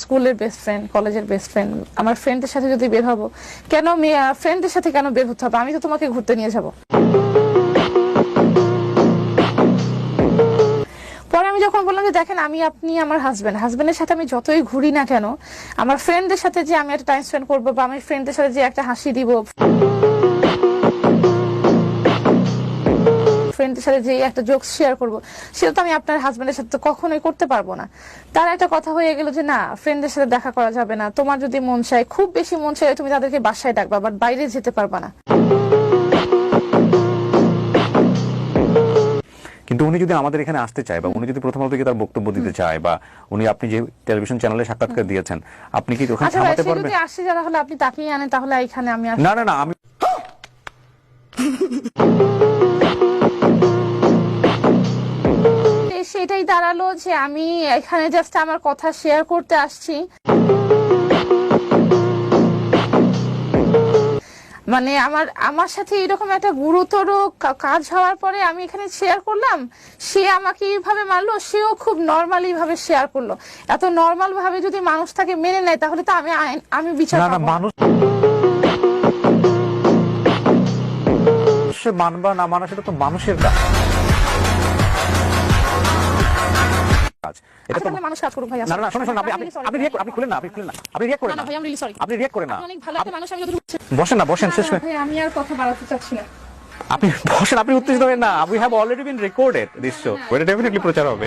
স্কুলের best friend কলেজের best friend আমার ফ্রেন্ডের সাথে যদি বের হব, কেন মেয়ে ফ্রেন্ডের সাথে কেন বের হতে হবে? আমি তো তোমাকে ঘুরতে নিয়ে যাব। পরে আমি যখন বললাম যে, দেখেন, আমি, আপনি আমার হাজবেন্ড হাজবেন্ডের সাথে আমি যতই ঘুরি না কেন, আমার ফ্রেন্ডদের সাথে যে আমি একটা টাইম স্পেন্ড করব বা আমি ফ্রেন্ডদের সাথে যে একটা হাসি দিব ফ্রেন্ডের সাথে যে একটা জোকস শেয়ার করব সেটা তো আমি আপনার হাজবেন্ডের সাথে তো কখনোই করতে পারব না। তার একটা কথা হয়ে গেল যে না ফ্রেন্ডের সাথে দেখা করা যাবে না। তোমার যদি মন চায় খুব বেশি মন চায় তুমি তাদেরকে বাসায় ডাকবা বাট বাইরে যেতে পারবা না। কিন্তু উনি যদি আমাদের এখানে আসতে চায় বা উনি যদি প্রথম আলো থেকে তার বক্তব্য দিতে চায় বা উনি আপনি যে টেলিভিশন চ্যানেলে সাক্ষাৎকার দিয়েছেন আপনি কি ওখানে আচ্ছা থামাতে পারবেন? যদি আসে যারা হলে আপনি তাকিয়ে আনেন তাহলে এখানে আমি আর না না না আমি দাঁড়াল যে আমি এখানে জাস্ট আমার কথা শেয়ার করতে আসছি মানে আমার আমার সাথে এরকম একটা গুরুতর কাজ হওয়ার পরে আমি এখানে শেয়ার করলাম সে আমাকে এইভাবে মারলো সেও খুব নর্মালি ভাবে শেয়ার করল এত নর্মাল ভাবে যদি মানুষ তাকে মেনে নেয় তাহলে তো আমি আমি বিচার। মানুষ সে মানবা না মানা সেটা তো মানুষের কাজ। না বসেন না বসেন শেষ আমি আর কথা বাড়াতে চাচ্ছি না। আপনি বসেন আপনি উত্তেজিত হবেন না। We have already been recorded this show ওটা ডেফিনেটলি প্রচার হবে।